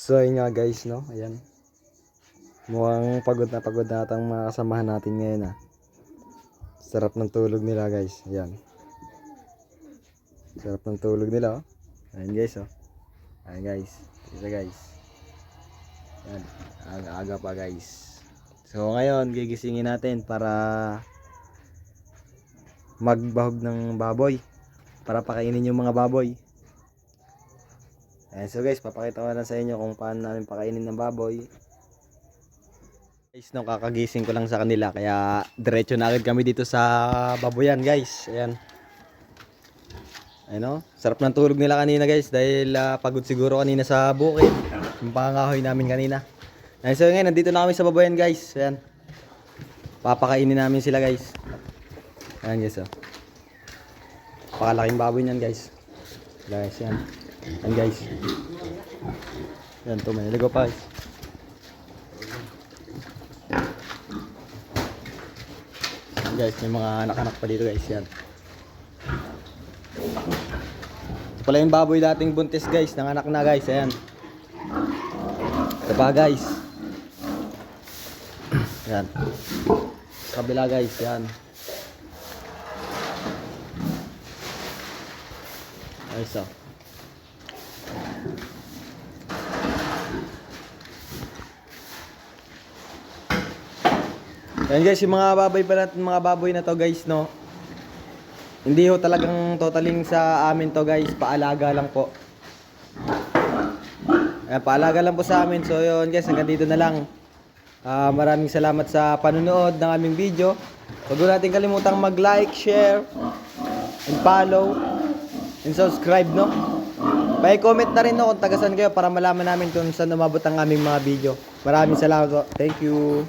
So ayun nga guys no, ayan. Mukhang pagod na pagod na atang mga kasamahan natin ngayon ah. Sarap ng tulog nila guys, ayan. Sarap ng tulog nila oh. Ayan guys oh. Ayan guys, isa guys. Ayan, aga-aga pa guys. So ngayon, gigisingin natin para magbahog ng baboy. Para pakainin yung mga baboy. Ayan, so guys, papakita ko na sa inyo kung paano namin pakainin ng baboy. Guys, nung kakagising ko lang sa kanila, kaya diretso na agad kami dito sa baboyan guys. Ayan. Ano, sarap ng tulog nila kanina guys dahil ah, pagod siguro kanina sa bukid. Yung pangangahoy namin kanina. Ayan, so ngayon, nandito na kami sa baboyan guys. Ayan. Papakainin namin sila guys. Ayan guys, oh. Pakalaking baboy niyan guys. Guys, yan. Yan guys. Yan to, may naligo pa guys. Yan guys, may mga anak-anak pa dito guys, yan. Ito pala yung baboy dating buntis guys, nanganak na guys, ayan. Ito pa guys. Yan. Sa kabila guys, yan. Ayos oh. Yan guys, yung mga baboy pa natin, mga baboy na to guys, no. Hindi ho talagang totaling sa amin to guys, paalaga lang po. Ayan, paalaga lang po sa amin. So yun guys, hanggang dito na lang. Ah, maraming salamat sa panonood ng aming video. Huwag natin kalimutang mag-like, share, and follow, and subscribe, no? Pa-comment na rin no kung tagasan kayo para malaman namin kung saan umabot ang aming mga video. Maraming salamat po. Thank you.